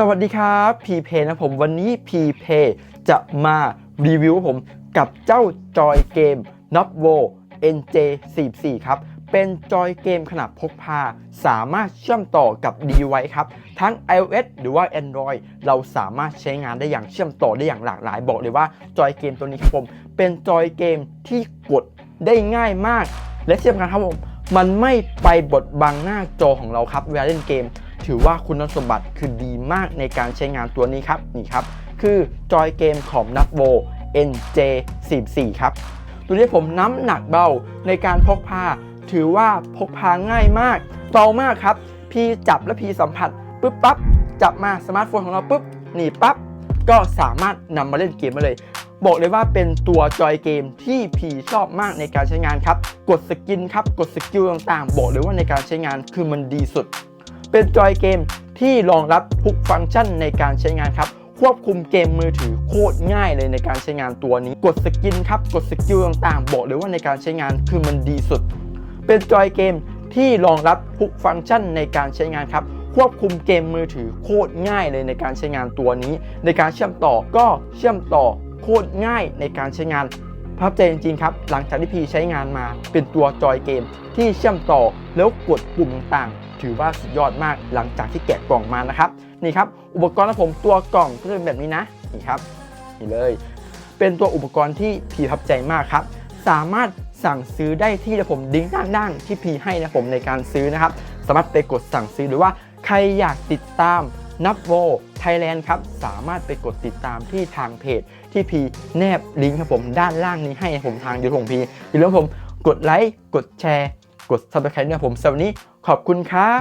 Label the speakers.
Speaker 1: สวัสดีครับพีเพนะผมวันนี้พีเพจะมารีวิวผมกับเจ้าจอยเกม n o v o NJ44 ครับ เป็นจอยเกมขนาดพกพา สามารถเชื่อมต่อกับ device ครับ ทั้ง iOS หรือว่า Android เราสามารถใช้งานได้อย่างเชื่อมต่อได้อย่างหลากหลาย บอกเลยว่าจอยเกมตัวนี้ครับผม เป็นจอยเกมที่กดได้ง่ายมาก และที่สำคัญครับผมมันไม่ไปบดบังหน้าจอของเราครับเวลาเล่นเกม ถือว่าคุณสมบัติคือดีมากในการใช้งานตัวนี้ครับนี่ครับ คือจอยเกมของ n a v o NJ44 ครับ ตัวนี้ผมน้ำหนักเบาในการพกพา ถือว่าพกพาง่ายมากเบามากครับ พี่จับและพี่สัมผัสปุ๊บปั๊บจับมาสมาร์ทโฟนของเราปุ๊บหนีปั๊บก็สามารถนำมาเล่นเกมได้เลย บอกเลยว่าเป็นตัวจอยเกมที่พีชอบมากในการใช้งานครับ กดสกินครับ กดสกิลต่างๆ บอกเลยว่าในการใช้งานคือมันดีสุด เป็นจอยเกมที่รองรับทุกฟังก์ชันในการใช้งานครับ ควบคุมเกมมือถือโคตรง่ายเลยในการใช้งานตัวนี้ กดสกินครับกดสกิลต่างๆ บอกเลยว่าในการใช้งานคือมันดีสุด เป็นจอยเกมที่รองรับทุกฟังก์ชันในการใช้งานครับควบคุมเกมมือถือโคตรง่ายเลยในการใช้งานตัวนี้ ในการเชื่อมต่อก็เชื่อมต่อโคตรง่ายในการใช้งาน ประทับใจจริงๆครับ หลังจากที่พีใช้งานมาเป็นตัวจอยเกมที่เชื่อมต่อแล้วกดปุ่มต่างถือว่าสุดยอดมากหลังจากที่แกะกล่องมานะครับ นี่ครับ อุปกรณ์ของผมตัวกล่องก็จะเป็นแบบนี้นะ นี่ครับ นี่เลย เป็นตัวอุปกรณ์ที่พีประทับใจมากครับ สามารถสั่งซื้อได้ที่ผมดิ้งด้านล่างที่พีให้นะผมในการซื้อนะครับ สามารถไปกดสั่งซื้อหรือว่าใครอยากติดตาม นับโวไทยแลนด์ครับ สามารถไปกดติดตามที่ทางเพจที่พีแนบลิงก์ครับผมด้านล่างนี้ให้ผมทางยูทูบของพีอย่าลืมผมกดไลค์กดแชร์ กด subscribe ด้วยนะผมสำหรับวันนี้ขอบคุณครับ